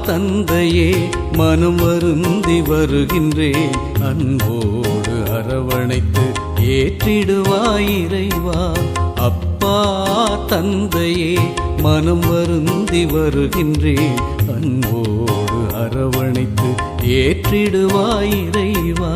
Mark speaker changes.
Speaker 1: தந்தையே மனம் வருந்தி வருகின்றேன் அன்போடு அரவணைத்து ஏற்றிடுவாயிரைவா அப்பா தந்தையே மனம் வருந்தி வருகின்றேன் அன்போடு அரவணைத்து ஏற்றிடுவாயிரைவா